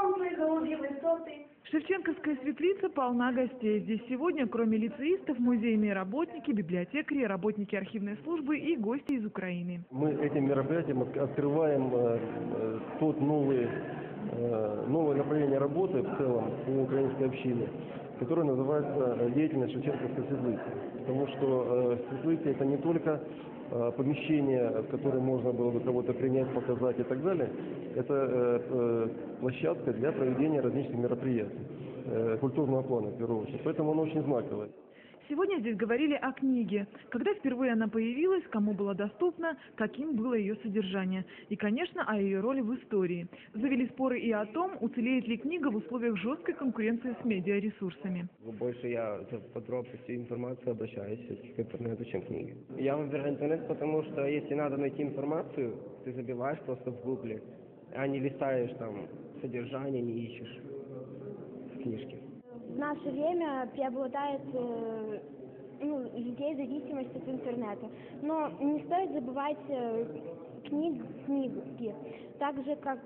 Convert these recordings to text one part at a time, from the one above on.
Солнце, голубые высоты. Шевченковская светлица полна гостей. Здесь сегодня, кроме лицеистов, музейные работники, библиотекари, работники архивной службы и гости из Украины. Мы этим мероприятием от- открываем э, э, тот новый, э, новое направление работы в целом у украинской общины, которое называется э, деятельность Шевченковской светлицы. Потому что э, светлица это не только э, помещение, в которое можно было бы кого-то принять, показать и так далее. Это площадка для проведения различных мероприятий культурного плана, в первую очередь. Поэтому оно очень знаковое. Сегодня здесь говорили о книге. Когда впервые она появилась, кому была доступна, каким было ее содержание. И, конечно, о ее роли в истории. Завели споры и о том, уцелеет ли книга в условиях жесткой конкуренции с медиаресурсами. Больше я за подробностью информации обращаюсь к интернету, чем книги. Я выбираю интернет, потому что если надо найти информацию, ты забиваешь просто в гугле, а не листаешь там содержание, не ищешь в книжке. Наше время преобладает э, ну, людей зависимость от интернета. Но не стоит забывать э, книг, книги, так же как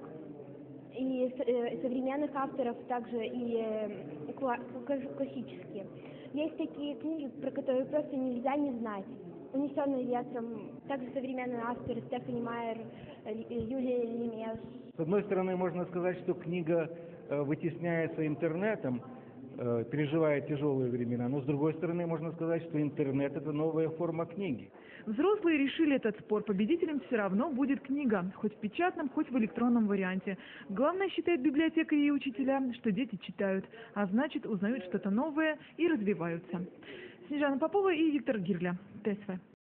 и э, современных авторов, также и э, кла- кла- классические. Есть такие книги, про которые просто нельзя не знать. «Унесенный ветром», также современные авторы Стефани Майер, э, Юлия Лемеш, С одной стороны, можно сказать, что книга э, вытесняется интернетом, э, переживает тяжелые времена, но с другой стороны, можно сказать, что интернет – это новая форма книги. Взрослые решили этот спор. Победителем все равно будет книга, хоть в печатном, хоть в электронном варианте. Главное, считают библиотекари и учителя, что дети читают, а значит, узнают что-то новое и развиваются. Снежана Попова и Виктор Гирля. ТСВ.